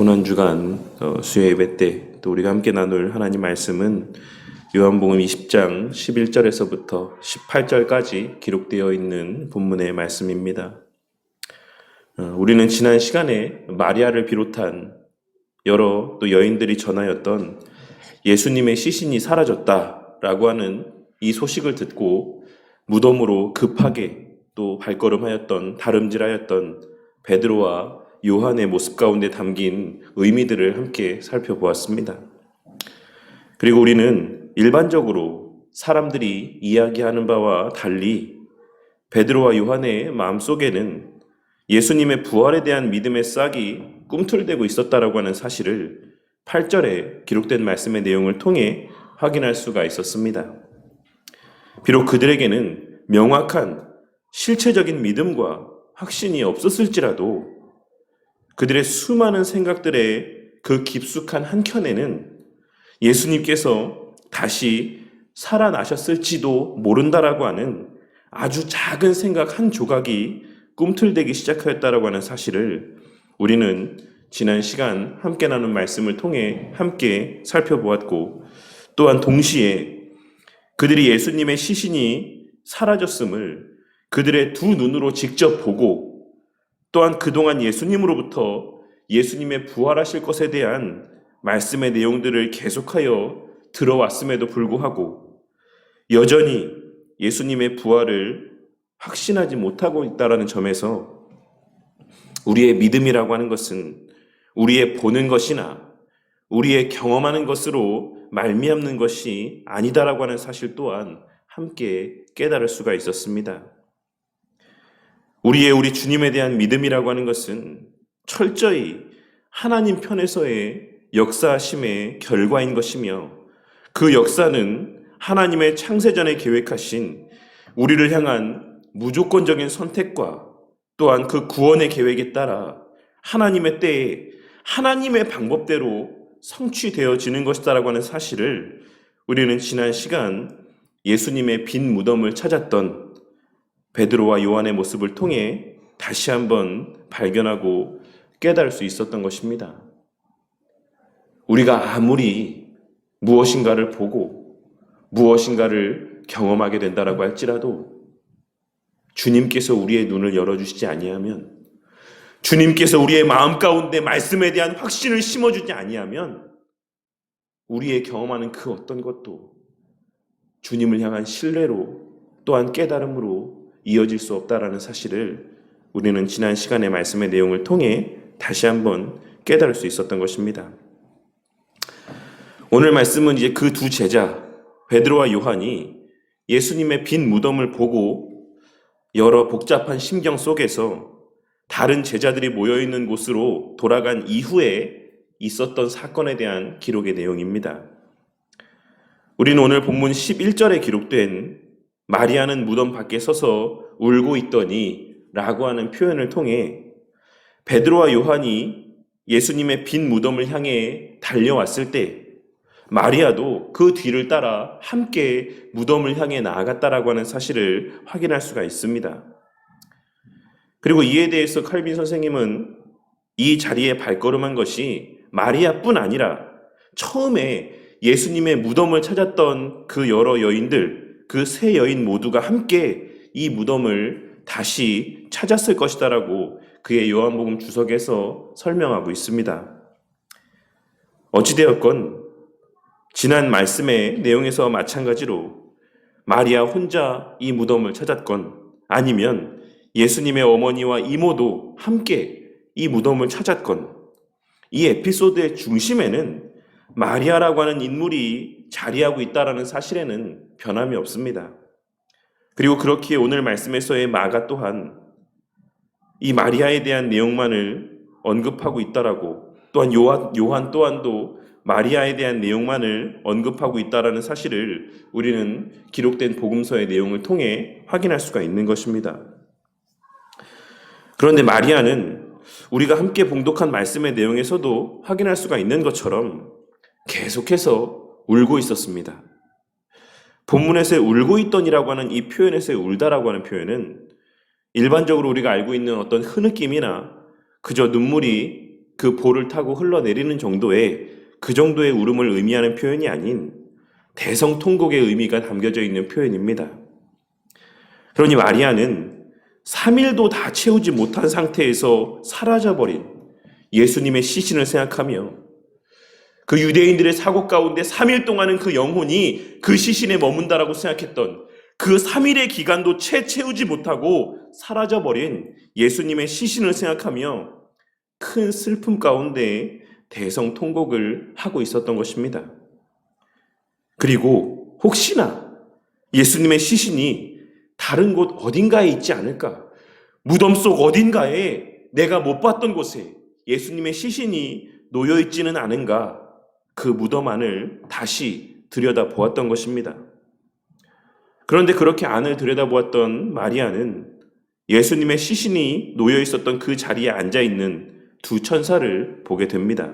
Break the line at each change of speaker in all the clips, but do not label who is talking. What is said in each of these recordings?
고난 주간 어, 수요 예배 때 또 우리가 함께 나눌 하나님 말씀은 요한복음 20장 11절에서부터 18절까지 기록되어 있는 본문의 말씀입니다. 어, 우리는 지난 시간에 마리아를 비롯한 여러 또 여인들이 전하였던 예수님의 시신이 사라졌다라고 하는 이 소식을 듣고 무덤으로 급하게 또 발걸음하였던 다름질하였던 베드로와 요한의 모습 가운데 담긴 의미들을 함께 살펴보았습니다. 그리고 우리는 일반적으로 사람들이 이야기하는 바와 달리 베드로와 요한의 마음속에는 예수님의 부활에 대한 믿음의 싹이 꿈틀대고 있었다라고 하는 사실을 8절에 기록된 말씀의 내용을 통해 확인할 수가 있었습니다. 비록 그들에게는 명확한 실체적인 믿음과 확신이 없었을지라도 그들의 수많은 생각들의 그 깊숙한 한켠에는 예수님께서 다시 살아나셨을지도 모른다라고 하는 아주 작은 생각 한 조각이 꿈틀대기 시작하였다라고 하는 사실을 우리는 지난 시간 함께 나눈 말씀을 통해 함께 살펴보았고 또한 동시에 그들이 예수님의 시신이 사라졌음을 그들의 두 눈으로 직접 보고 또한 그동안 예수님으로부터 예수님의 부활하실 것에 대한 말씀의 내용들을 계속하여 들어왔음에도 불구하고 여전히 예수님의 부활을 확신하지 못하고 있다라는 점에서 우리의 믿음이라고 하는 것은 우리의 보는 것이나 우리의 경험하는 것으로 말미암는 것이 아니다라고 하는 사실 또한 함께 깨달을 수가 있었습니다. 우리의 우리 주님에 대한 믿음이라고 하는 것은 철저히 하나님 편에서의 역사심의 결과인 것이며 그 역사는 하나님의 창세전에 계획하신 우리를 향한 무조건적인 선택과 또한 그 구원의 계획에 따라 하나님의 때에 하나님의 방법대로 성취되어지는 것이다라고 하는 사실을 우리는 지난 시간 예수님의 빈 무덤을 찾았던 베드로와 요한의 모습을 통해 다시 한번 발견하고 깨달을 수 있었던 것입니다. 우리가 아무리 무엇인가를 보고 무엇인가를 경험하게 된다라고 할지라도 주님께서 우리의 눈을 열어주시지 아니하면 주님께서 우리의 마음 가운데 말씀에 대한 확신을 심어주지 아니하면 우리의 경험하는 그 어떤 것도 주님을 향한 신뢰로 또한 깨달음으로 이어질 수 없다라는 사실을 우리는 지난 시간의 말씀의 내용을 통해 다시 한번 깨달을 수 있었던 것입니다. 오늘 말씀은 이제 그 두 제자 베드로와 요한이 예수님의 빈 무덤을 보고 여러 복잡한 심경 속에서 다른 제자들이 모여 있는 곳으로 돌아간 이후에 있었던 사건에 대한 기록의 내용입니다. 우리는 오늘 본문 11절에 기록된 마리아는 무덤 밖에 서서 울고 있더니 라고 하는 표현을 통해 베드로와 요한이 예수님의 빈 무덤을 향해 달려왔을 때 마리아도 그 뒤를 따라 함께 무덤을 향해 나아갔다라고 하는 사실을 확인할 수가 있습니다. 그리고 이에 대해서 칼빈 선생님은 이 자리에 발걸음한 것이 마리아뿐 아니라 처음에 예수님의 무덤을 찾았던 그 여러 여인들, 그 세 여인 모두가 함께 이 무덤을 다시 찾았을 것이다라고 그의 요한복음 주석에서 설명하고 있습니다. 어찌되었건 지난 말씀의 내용에서 마찬가지로 마리아 혼자 이 무덤을 찾았건 아니면 예수님의 어머니와 이모도 함께 이 무덤을 찾았건 이 에피소드의 중심에는 마리아라고 하는 인물이 자리하고 있다라는 사실에는 변함이 없습니다. 그리고 그렇기에 오늘 말씀에서의 마가 또한 이 마리아에 대한 내용만을 언급하고 있다라고 또한 요한, 요한 또한도 마리아에 대한 내용만을 언급하고 있다라는 사실을 우리는 기록된 복음서의 내용을 통해 확인할 수가 있는 것입니다. 그런데 마리아는 우리가 함께 봉독한 말씀의 내용에서도 확인할 수가 있는 것처럼 계속해서 울고 있었습니다. 본문에서의 울고 있던이라고 하는 이 표현에서의 울다라고 하는 표현은 일반적으로 우리가 알고 있는 어떤 흐느낌이나 그저 눈물이 그 볼을 타고 흘러내리는 정도의 그 정도의 울음을 의미하는 표현이 아닌 대성통곡의 의미가 담겨져 있는 표현입니다. 그러니 마리아는 3일도 다 채우지 못한 상태에서 사라져버린 예수님의 시신을 생각하며 그 유대인들의 사고 가운데 3일 동안은 그 영혼이 그 시신에 머문다라고 생각했던 그 3일의 기간도 채 채우지 못하고 사라져버린 예수님의 시신을 생각하며 큰 슬픔 가운데 대성통곡을 하고 있었던 것입니다. 그리고 혹시나 예수님의 시신이 다른 곳 어딘가에 있지 않을까? 무덤 속 어딘가에 내가 못 봤던 곳에 예수님의 시신이 놓여 있지는 않은가? 그 무덤 안을 다시 들여다 보았던 것입니다. 그런데 그렇게 안을 들여다 보았던 마리아는 예수님의 시신이 놓여 있었던 그 자리에 앉아 있는 두 천사를 보게 됩니다.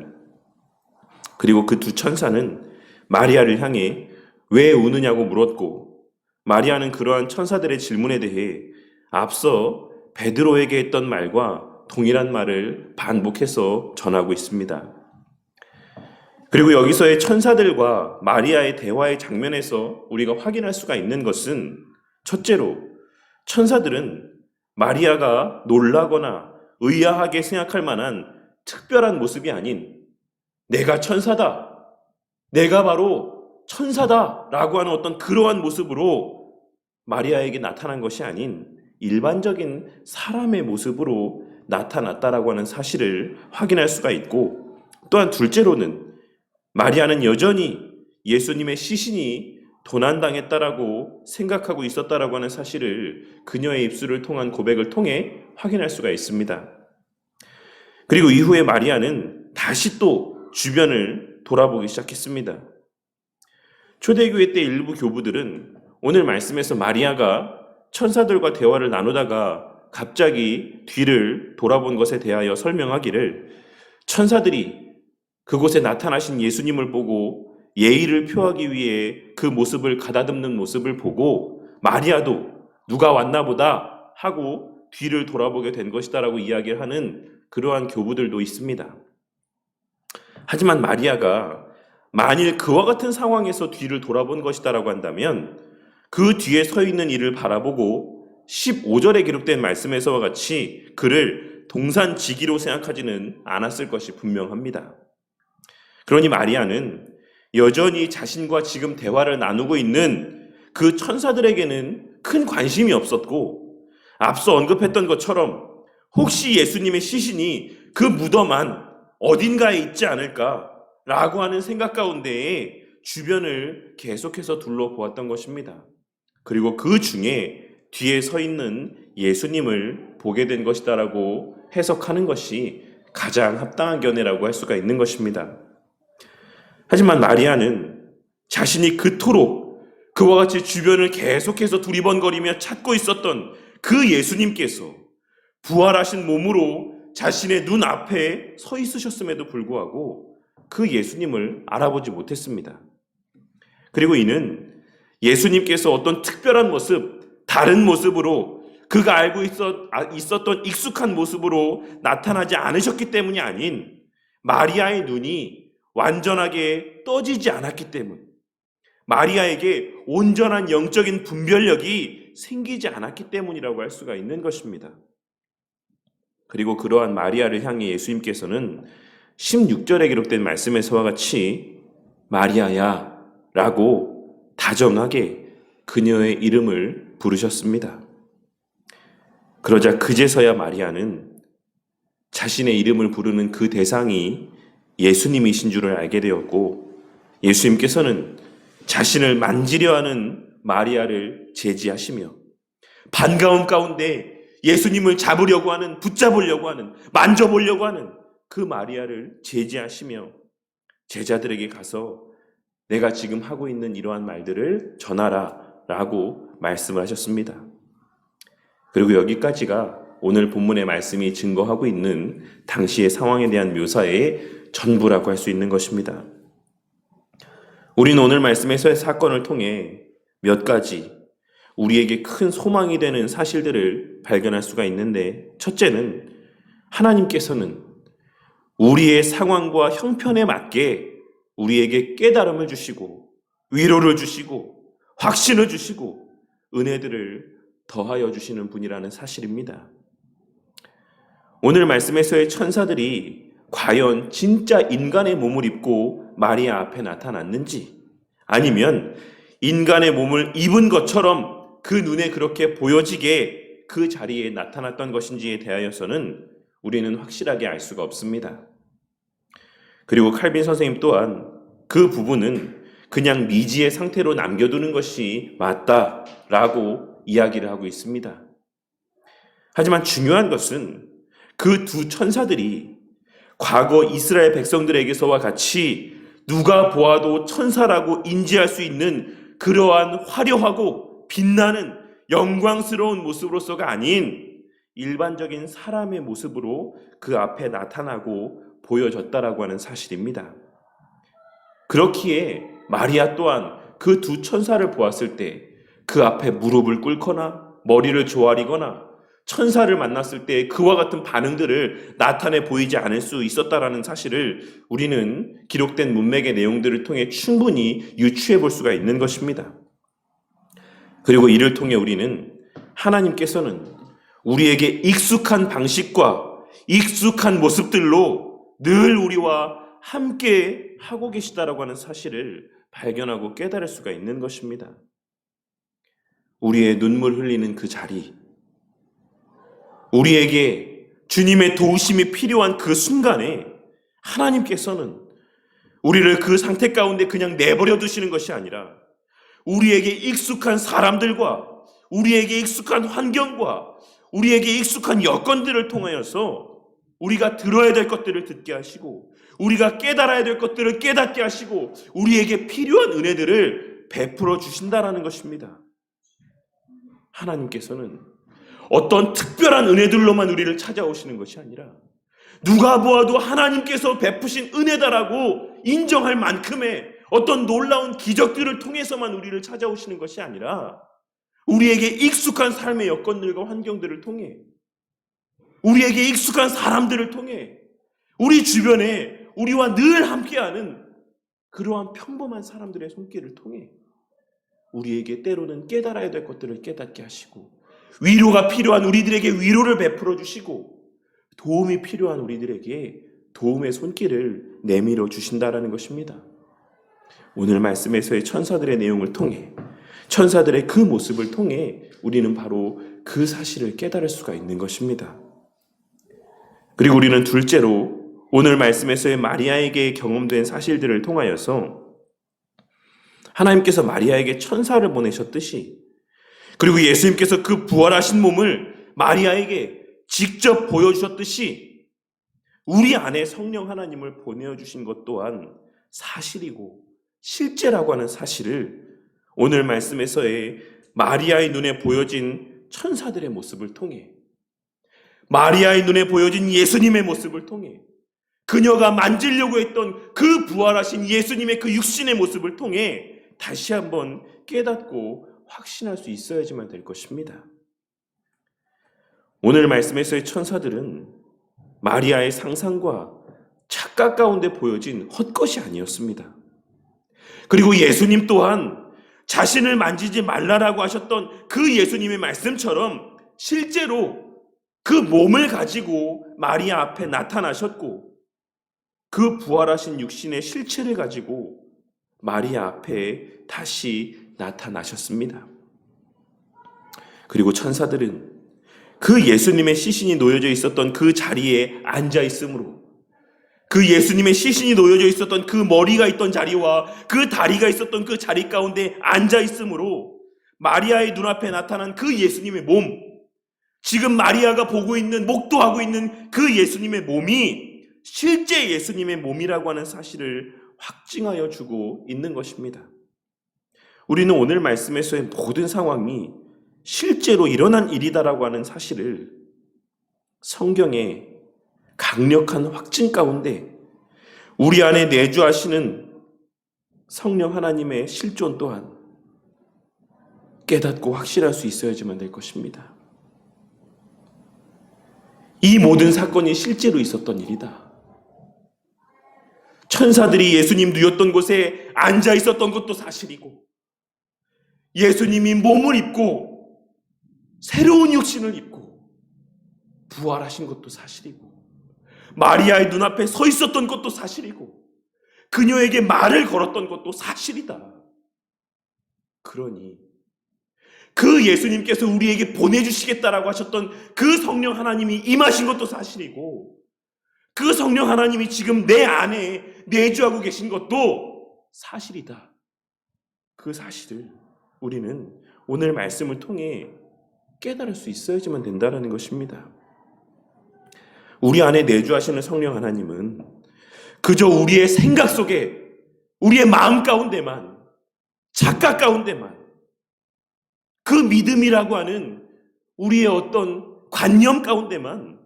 그리고 그 두 천사는 마리아를 향해 왜 우느냐고 물었고 마리아는 그러한 천사들의 질문에 대해 앞서 베드로에게 했던 말과 동일한 말을 반복해서 전하고 있습니다. 그리고 여기서의 천사들과 마리아의 대화의 장면에서 우리가 확인할 수가 있는 것은 첫째로 천사들은 마리아가 놀라거나 의아하게 생각할 만한 특별한 모습이 아닌 내가 천사다. 내가 바로 천사다. 라고 하는 어떤 그러한 모습으로 마리아에게 나타난 것이 아닌 일반적인 사람의 모습으로 나타났다라고 하는 사실을 확인할 수가 있고 또한 둘째로는 마리아는 여전히 예수님의 시신이 도난당했다라고 생각하고 있었다라고 하는 사실을 그녀의 입술을 통한 고백을 통해 확인할 수가 있습니다. 그리고 이후에 마리아는 다시 또 주변을 돌아보기 시작했습니다. 초대교회 때 일부 교부들은 오늘 말씀에서 마리아가 천사들과 대화를 나누다가 갑자기 뒤를 돌아본 것에 대하여 설명하기를 천사들이 그곳에 나타나신 예수님을 보고 예의를 표하기 위해 그 모습을 가다듬는 모습을 보고 마리아도 누가 왔나 보다 하고 뒤를 돌아보게 된 것이다라고 이야기를 하는 그러한 교부들도 있습니다. 하지만 마리아가 만일 그와 같은 상황에서 뒤를 돌아본 것이다라고 한다면 그 뒤에 서 있는 이를 바라보고 15절에 기록된 말씀에서와 같이 그를 동산지기로 생각하지는 않았을 것이 분명합니다. 그러니 마리아는 여전히 자신과 지금 대화를 나누고 있는 그 천사들에게는 큰 관심이 없었고 앞서 언급했던 것처럼 혹시 예수님의 시신이 그 무덤 안 어딘가에 있지 않을까라고 하는 생각 가운데에 주변을 계속해서 둘러보았던 것입니다. 그리고 그 중에 뒤에 서 있는 예수님을 보게 된 것이다라고 해석하는 것이 가장 합당한 견해라고 할 수가 있는 것입니다. 하지만 마리아는 자신이 그토록 그와 같이 주변을 계속해서 두리번거리며 찾고 있었던 그 예수님께서 부활하신 몸으로 자신의 눈 앞에 서 있으셨음에도 불구하고 그 예수님을 알아보지 못했습니다. 그리고 이는 예수님께서 어떤 특별한 모습, 다른 모습으로 그가 알고 있었, 아, 있었던 익숙한 모습으로 나타나지 않으셨기 때문이 아닌 마리아의 눈이 완전하게 떠지지 않았기 때문, 마리아에게 온전한 영적인 분별력이 생기지 않았기 때문이라고 할 수가 있는 것입니다. 그리고 그러한 마리아를 향해 예수님께서는 16절에 기록된 말씀에서와 같이 마리아야 라고 다정하게 그녀의 이름을 부르셨습니다. 그러자 그제서야 마리아는 자신의 이름을 부르는 그 대상이 예수님이신 줄을 알게 되었고 예수님께서는 자신을 만지려 하는 마리아를 제지하시며 반가움 가운데 예수님을 잡으려고 하는, 붙잡으려고 하는, 만져보려고 하는 그 마리아를 제지하시며 제자들에게 가서 내가 지금 하고 있는 이러한 말들을 전하라 라고 말씀을 하셨습니다. 그리고 여기까지가 오늘 본문의 말씀이 증거하고 있는 당시의 상황에 대한 묘사의 전부라고 할 수 있는 것입니다. 우리는 오늘 말씀에서의 사건을 통해 몇 가지 우리에게 큰 소망이 되는 사실들을 발견할 수가 있는데, 첫째는 하나님께서는 우리의 상황과 형편에 맞게 우리에게 깨달음을 주시고 위로를 주시고 확신을 주시고 은혜들을 더하여 주시는 분이라는 사실입니다. 오늘 말씀에서의 천사들이 과연 진짜 인간의 몸을 입고 마리아 앞에 나타났는지 아니면 인간의 몸을 입은 것처럼 그 눈에 그렇게 보여지게 그 자리에 나타났던 것인지에 대하여서는 우리는 확실하게 알 수가 없습니다. 그리고 칼빈 선생님 또한 그 부분은 그냥 미지의 상태로 남겨두는 것이 맞다라고 이야기를 하고 있습니다. 하지만 중요한 것은 그 두 천사들이 과거 이스라엘 백성들에게서와 같이 누가 보아도 천사라고 인지할 수 있는 그러한 화려하고 빛나는 영광스러운 모습으로서가 아닌 일반적인 사람의 모습으로 그 앞에 나타나고 보여졌다라고 하는 사실입니다. 그렇기에 마리아 또한 그 두 천사를 보았을 때 그 앞에 무릎을 꿇거나 머리를 조아리거나 천사를 만났을 때 그와 같은 반응들을 나타내 보이지 않을 수 있었다라는 사실을 우리는 기록된 문맥의 내용들을 통해 충분히 유추해 볼 수가 있는 것입니다. 그리고 이를 통해 우리는 하나님께서는 우리에게 익숙한 방식과 익숙한 모습들로 늘 우리와 함께 하고 계시다라고 하는 사실을 발견하고 깨달을 수가 있는 것입니다. 우리의 눈물 흘리는 그 자리, 우리에게 주님의 도우심이 필요한 그 순간에 하나님께서는 우리를 그 상태 가운데 그냥 내버려 두시는 것이 아니라 우리에게 익숙한 사람들과 우리에게 익숙한 환경과 우리에게 익숙한 여건들을 통하여서 우리가 들어야 될 것들을 듣게 하시고 우리가 깨달아야 될 것들을 깨닫게 하시고 우리에게 필요한 은혜들을 베풀어 주신다라는 것입니다. 하나님께서는 어떤 특별한 은혜들로만 우리를 찾아오시는 것이 아니라 누가 보아도 하나님께서 베푸신 은혜다라고 인정할 만큼의 어떤 놀라운 기적들을 통해서만 우리를 찾아오시는 것이 아니라 우리에게 익숙한 삶의 여건들과 환경들을 통해 우리에게 익숙한 사람들을 통해 우리 주변에 우리와 늘 함께하는 그러한 평범한 사람들의 손길을 통해 우리에게 때로는 깨달아야 될 것들을 깨닫게 하시고 위로가 필요한 우리들에게 위로를 베풀어 주시고 도움이 필요한 우리들에게 도움의 손길을 내밀어 주신다라는 것입니다. 오늘 말씀에서의 천사들의 내용을 통해 천사들의 그 모습을 통해 우리는 바로 그 사실을 깨달을 수가 있는 것입니다. 그리고 우리는 둘째로 오늘 말씀에서의 마리아에게 경험된 사실들을 통하여서 하나님께서 마리아에게 천사를 보내셨듯이 그리고 예수님께서 그 부활하신 몸을 마리아에게 직접 보여주셨듯이 우리 안에 성령 하나님을 보내주신 것 또한 사실이고 실제라고 하는 사실을 오늘 말씀에서의 마리아의 눈에 보여진 천사들의 모습을 통해 마리아의 눈에 보여진 예수님의 모습을 통해 그녀가 만지려고 했던 그 부활하신 예수님의 그 육신의 모습을 통해 다시 한번 깨닫고 확신할 수 있어야지만 될 것입니다. 오늘 말씀에서의 천사들은 마리아의 상상과 착각 가운데 보여진 헛것이 아니었습니다. 그리고 예수님 또한 자신을 만지지 말라라고 하셨던 그 예수님의 말씀처럼 실제로 그 몸을 가지고 마리아 앞에 나타나셨고 그 부활하신 육신의 실체를 가지고 마리아 앞에 다시 나타나셨습니다. 그리고 천사들은 그 예수님의 시신이 놓여져 있었던 그 자리에 앉아 있으므로 그 예수님의 시신이 놓여져 있었던 그 머리가 있던 자리와 그 다리가 있었던 그 자리 가운데 앉아 있으므로 마리아의 눈앞에 나타난 그 예수님의 몸, 지금 마리아가 보고 있는, 목도하고 있는 그 예수님의 몸이 실제 예수님의 몸이라고 하는 사실을 확증하여 주고 있는 것입니다. 우리는 오늘 말씀에서의 모든 상황이 실제로 일어난 일이다라고 하는 사실을 성경의 강력한 확증 가운데 우리 안에 내주하시는 성령 하나님의 실존 또한 깨닫고 확실할 수 있어야지만 될 것입니다. 이 모든 사건이 실제로 있었던 일이다. 천사들이 예수님 누웠던 곳에 앉아 있었던 것도 사실이고, 예수님이 몸을 입고, 새로운 육신을 입고, 부활하신 것도 사실이고, 마리아의 눈앞에 서 있었던 것도 사실이고, 그녀에게 말을 걸었던 것도 사실이다. 그러니, 그 예수님께서 우리에게 보내주시겠다라고 하셨던 그 성령 하나님이 임하신 것도 사실이고, 그 성령 하나님이 지금 내 안에 내주하고 계신 것도 사실이다. 그 사실을 우리는 오늘 말씀을 통해 깨달을 수 있어야지만 된다는 것입니다. 우리 안에 내주하시는 성령 하나님은 그저 우리의 생각 속에, 우리의 마음 가운데만, 착각 가운데만, 그 믿음이라고 하는 우리의 어떤 관념 가운데만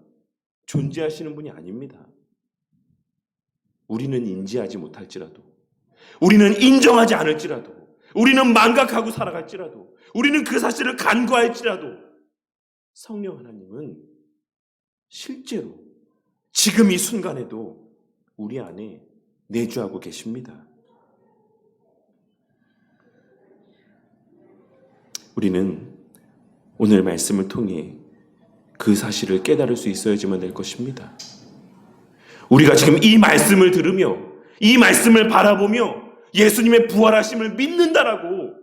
존재하시는 분이 아닙니다. 우리는 인지하지 못할지라도, 우리는 인정하지 않을지라도, 우리는 망각하고 살아갈지라도, 우리는 그 사실을 간과할지라도, 성령 하나님은 실제로 지금 이 순간에도 우리 안에 내주하고 계십니다. 우리는 오늘 말씀을 통해 그 사실을 깨달을 수 있어야지만 될 것입니다. 우리가 지금 이 말씀을 들으며 이 말씀을 바라보며 예수님의 부활하심을 믿는다라고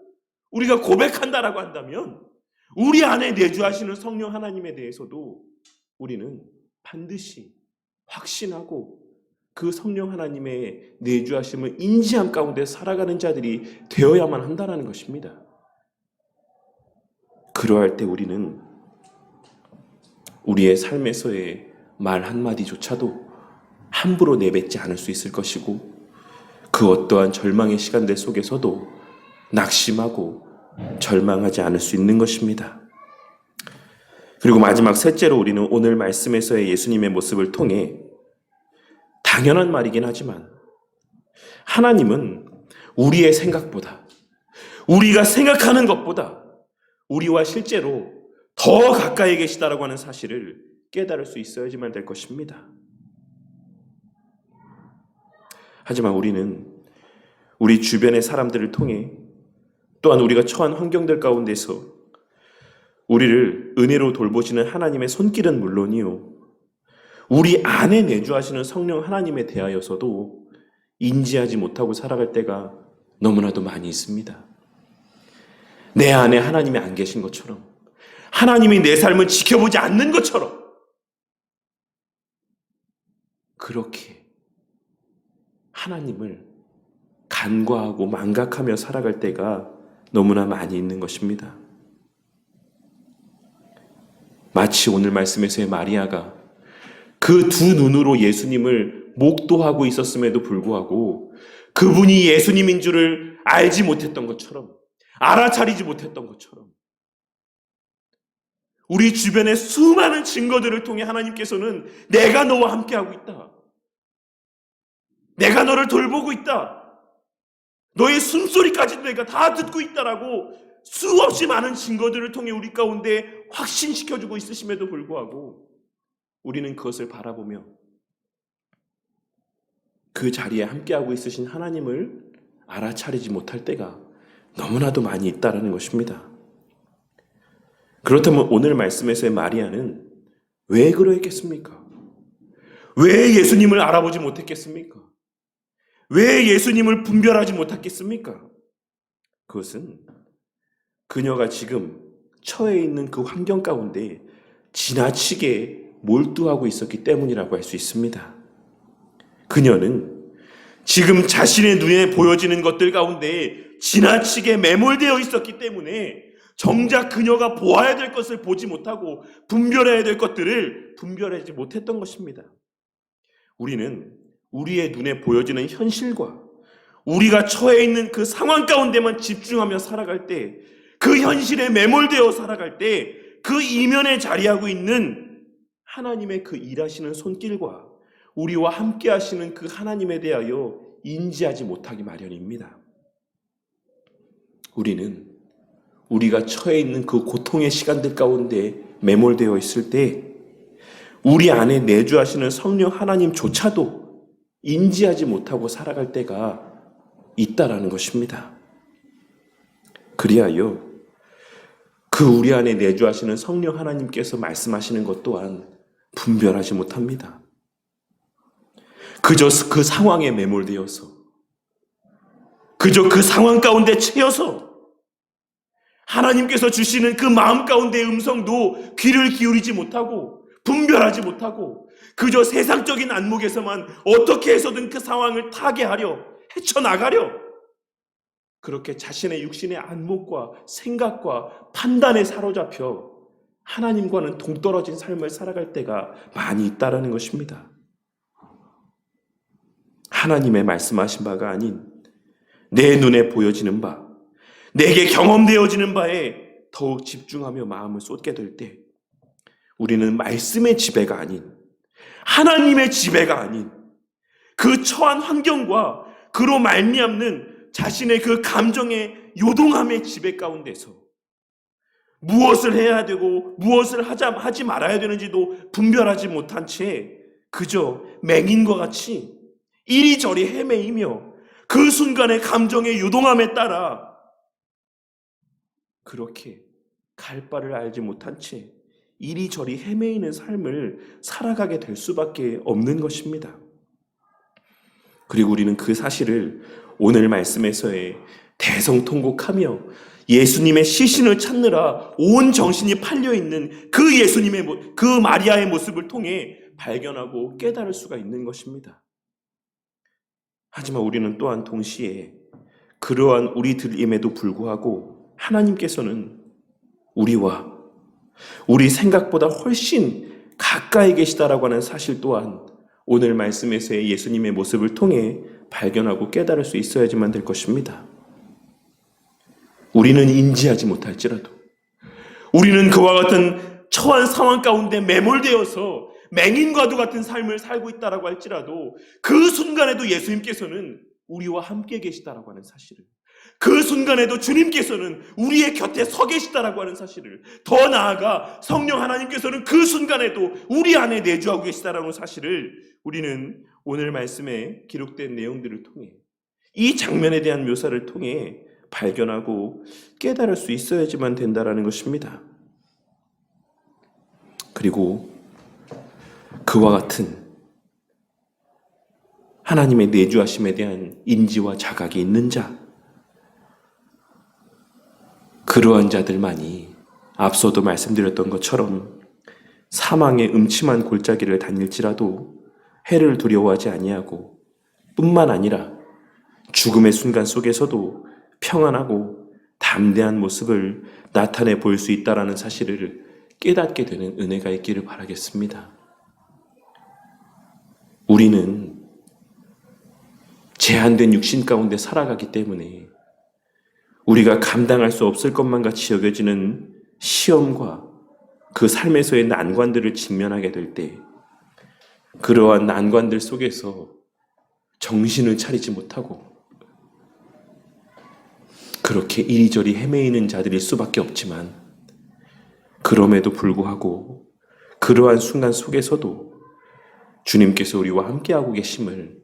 우리가 고백한다라고 한다면 우리 안에 내주하시는 성령 하나님에 대해서도 우리는 반드시 확신하고 그 성령 하나님의 내주하심을 인지함 가운데 살아가는 자들이 되어야만 한다는 것입니다. 그러할 때 우리는 우리의 삶에서의 말 한마디조차도 함부로 내뱉지 않을 수 있을 것이고 그 어떠한 절망의 시간들 속에서도 낙심하고 절망하지 않을 수 있는 것입니다. 그리고 마지막 셋째로 우리는 오늘 말씀에서의 예수님의 모습을 통해 당연한 말이긴 하지만 하나님은 우리의 생각보다 우리가 생각하는 것보다 우리와 실제로 더 가까이 계시다라고 하는 사실을 깨달을 수 있어야지만 될 것입니다. 하지만 우리는 우리 주변의 사람들을 통해 또한 우리가 처한 환경들 가운데서 우리를 은혜로 돌보시는 하나님의 손길은 물론이요. 우리 안에 내주하시는 성령 하나님에 대하여서도 인지하지 못하고 살아갈 때가 너무나도 많이 있습니다. 내 안에 하나님이 안 계신 것처럼, 하나님이 내 삶을 지켜보지 않는 것처럼, 그렇게 하나님을 간과하고 망각하며 살아갈 때가 너무나 많이 있는 것입니다. 마치 오늘 말씀에서의 마리아가 그 두 눈으로 예수님을 목도하고 있었음에도 불구하고 그분이 예수님인 줄을 알지 못했던 것처럼 알아차리지 못했던 것처럼 우리 주변의 수많은 증거들을 통해 하나님께서는 내가 너와 함께하고 있다. 내가 너를 돌보고 있다. 너의 숨소리까지도 내가 다 듣고 있다라고 수없이 많은 증거들을 통해 우리 가운데 확신시켜주고 있으심에도 불구하고 우리는 그것을 바라보며 그 자리에 함께하고 있으신 하나님을 알아차리지 못할 때가 너무나도 많이 있다라는 것입니다. 그렇다면 오늘 말씀에서의 마리아는 왜 그러했겠습니까? 왜 예수님을 알아보지 못했겠습니까? 왜 예수님을 분별하지 못했겠습니까? 그것은 그녀가 지금 처해 있는 그 환경 가운데 지나치게 몰두하고 있었기 때문이라고 할 수 있습니다. 그녀는 지금 자신의 눈에 보여지는 것들 가운데 지나치게 매몰되어 있었기 때문에 정작 그녀가 보아야 될 것을 보지 못하고 분별해야 될 것들을 분별하지 못했던 것입니다. 우리는 우리의 눈에 보여지는 현실과 우리가 처해 있는 그 상황 가운데만 집중하며 살아갈 때, 그 현실에 매몰되어 살아갈 때, 그 이면에 자리하고 있는 하나님의 그 일하시는 손길과 우리와 함께 하시는 그 하나님에 대하여 인지하지 못하기 마련입니다. 우리는 우리가 처해 있는 그 고통의 시간들 가운데 매몰되어 있을 때 우리 안에 내주하시는 성령 하나님조차도 인지하지 못하고 살아갈 때가 있다라는 것입니다. 그리하여 그 우리 안에 내주하시는 성령 하나님께서 말씀하시는 것 또한 분별하지 못합니다. 그저 그 상황에 매몰되어서 그저 그 상황 가운데 채여서 하나님께서 주시는 그 마음 가운데의 음성도 귀를 기울이지 못하고 분별하지 못하고 그저 세상적인 안목에서만 어떻게 해서든 그 상황을 타개하려 헤쳐나가려 그렇게 자신의 육신의 안목과 생각과 판단에 사로잡혀 하나님과는 동떨어진 삶을 살아갈 때가 많이 있다라는 것입니다. 하나님의 말씀하신 바가 아닌 내 눈에 보여지는 바, 내게 경험되어지는 바에 더욱 집중하며 마음을 쏟게 될 때 우리는 말씀의 지배가 아닌 하나님의 지배가 아닌 그 처한 환경과 그로 말미암는 자신의 그 감정의 요동함의 지배 가운데서 무엇을 해야 되고 무엇을 하자, 하지 말아야 되는지도 분별하지 못한 채 그저 맹인과 같이 이리저리 헤매이며 그 순간의 감정의 요동함에 따라 그렇게 갈 바를 알지 못한 채 이리저리 헤매이는 삶을 살아가게 될 수밖에 없는 것입니다. 그리고 우리는 그 사실을 오늘 말씀에서의 대성통곡하며 예수님의 시신을 찾느라 온 정신이 팔려 있는 그 예수님의 모- 그 마리아의 모습을 통해 발견하고 깨달을 수가 있는 것입니다. 하지만 우리는 또한 동시에 그러한 우리들임에도 불구하고 하나님께서는 우리와 우리 생각보다 훨씬 가까이 계시다라고 하는 사실 또한 오늘 말씀에서의 예수님의 모습을 통해 발견하고 깨달을 수 있어야지만 될 것입니다. 우리는 인지하지 못할지라도 우리는 그와 같은 처한 상황 가운데 매몰되어서 맹인과도 같은 삶을 살고 있다라고 할지라도 그 순간에도 예수님께서는 우리와 함께 계시다라고 하는 사실을 그 순간에도 주님께서는 우리의 곁에 서 계시다라고 하는 사실을 더 나아가 성령 하나님께서는 그 순간에도 우리 안에 내주하고 계시다라는 사실을 우리는 오늘 말씀에 기록된 내용들을 통해 이 장면에 대한 묘사를 통해 발견하고 깨달을 수 있어야지만 된다라는 것입니다. 그리고 그와 같은 하나님의 내주하심에 대한 인지와 자각이 있는 자, 그러한 자들만이 앞서도 말씀드렸던 것처럼 사망의 음침한 골짜기를 다닐지라도 해를 두려워하지 아니하고 뿐만 아니라 죽음의 순간 속에서도 평안하고 담대한 모습을 나타내 보일 수 있다라는 사실을 깨닫게 되는 은혜가 있기를 바라겠습니다. 우리는 제한된 육신 가운데 살아가기 때문에 우리가 감당할 수 없을 것만 같이 여겨지는 시험과 그 삶에서의 난관들을 직면하게 될 때, 그러한 난관들 속에서 정신을 차리지 못하고, 그렇게 이리저리 헤매이는 자들일 수밖에 없지만, 그럼에도 불구하고, 그러한 순간 속에서도 주님께서 우리와 함께하고 계심을,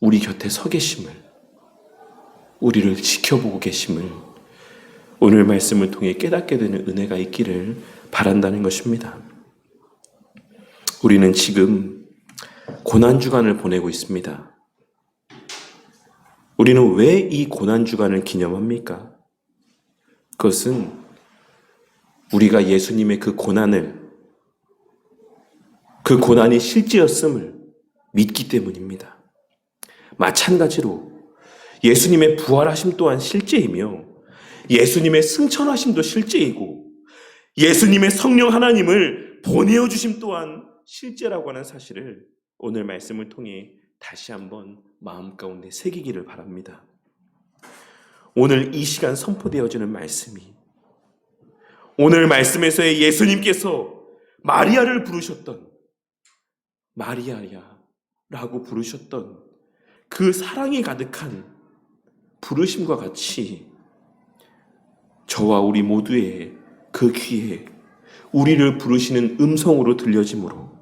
우리 곁에 서 계심을, 우리를 지켜보고 계심을 오늘 말씀을 통해 깨닫게 되는 은혜가 있기를 바란다는 것입니다. 우리는 지금 고난 주간을 보내고 있습니다. 우리는 왜 이 고난 주간을 기념합니까? 그것은 우리가 예수님의 그 고난을 그 고난이 실제였음을 믿기 때문입니다. 마찬가지로 예수님의 부활하심 또한 실제이며 예수님의 승천하심도 실제이고 예수님의 성령 하나님을 보내어 주심 또한 실제라고 하는 사실을 오늘 말씀을 통해 다시 한번 마음 가운데 새기기를 바랍니다. 오늘 이 시간 선포되어지는 말씀이 오늘 말씀에서의 예수님께서 마리아를 부르셨던 마리아야 라고 부르셨던 그 사랑이 가득한 부르심과 같이 저와 우리 모두의 그 귀에 우리를 부르시는 음성으로 들려지므로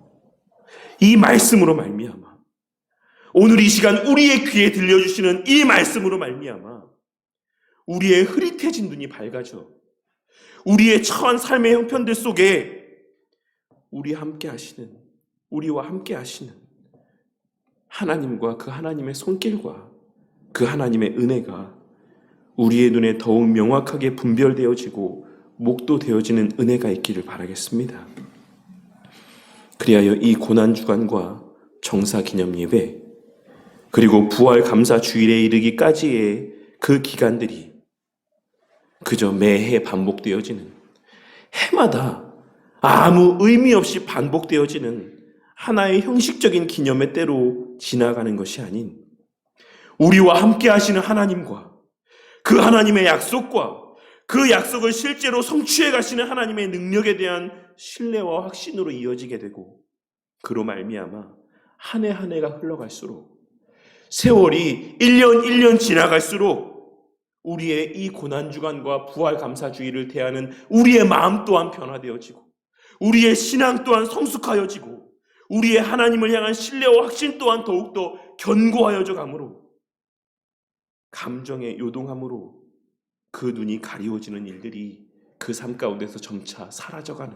이 말씀으로 말미암아 오늘 이 시간 우리의 귀에 들려주시는 이 말씀으로 말미암아 우리의 흐릿해진 눈이 밝아져 우리의 처한 삶의 형편들 속에 우리 함께 하시는 우리와 함께 하시는 하나님과 그 하나님의 손길과 그 하나님의 은혜가 우리의 눈에 더욱 명확하게 분별되어지고 목도 되어지는 은혜가 있기를 바라겠습니다. 그리하여 이 고난 주간과 정사 기념 예배 그리고 부활 감사 주일에 이르기까지의 그 기간들이 그저 매해 반복되어지는 해마다 아무 의미 없이 반복되어지는 하나의 형식적인 기념의 때로 지나가는 것이 아닌 우리와 함께 하시는 하나님과 그 하나님의 약속과 그 약속을 실제로 성취해 가시는 하나님의 능력에 대한 신뢰와 확신으로 이어지게 되고 그로 말미암아 한 해 한 해가 흘러갈수록 세월이 1년 1년 지나갈수록 우리의 이 고난 주간과 부활 감사 주의를 대하는 우리의 마음 또한 변화되어지고 우리의 신앙 또한 성숙하여지고 우리의 하나님을 향한 신뢰와 확신 또한 더욱더 견고하여져 가므로 감정의 요동함으로 그 눈이 가리워지는 일들이 그 삶 가운데서 점차 사라져가는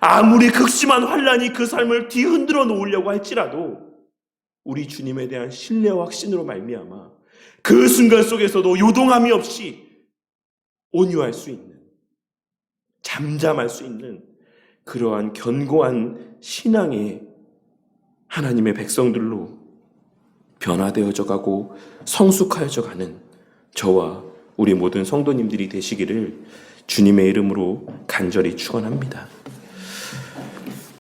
아무리 극심한 환란이 그 삶을 뒤흔들어 놓으려고 할지라도 우리 주님에 대한 신뢰와 확신으로 말미암아 그 순간 속에서도 요동함이 없이 온유할 수 있는 잠잠할 수 있는 그러한 견고한 신앙의 하나님의 백성들로 변화되어져 가고 성숙하여져 가는 저와 우리 모든 성도님들이 되시기를 주님의 이름으로 간절히 축원합니다.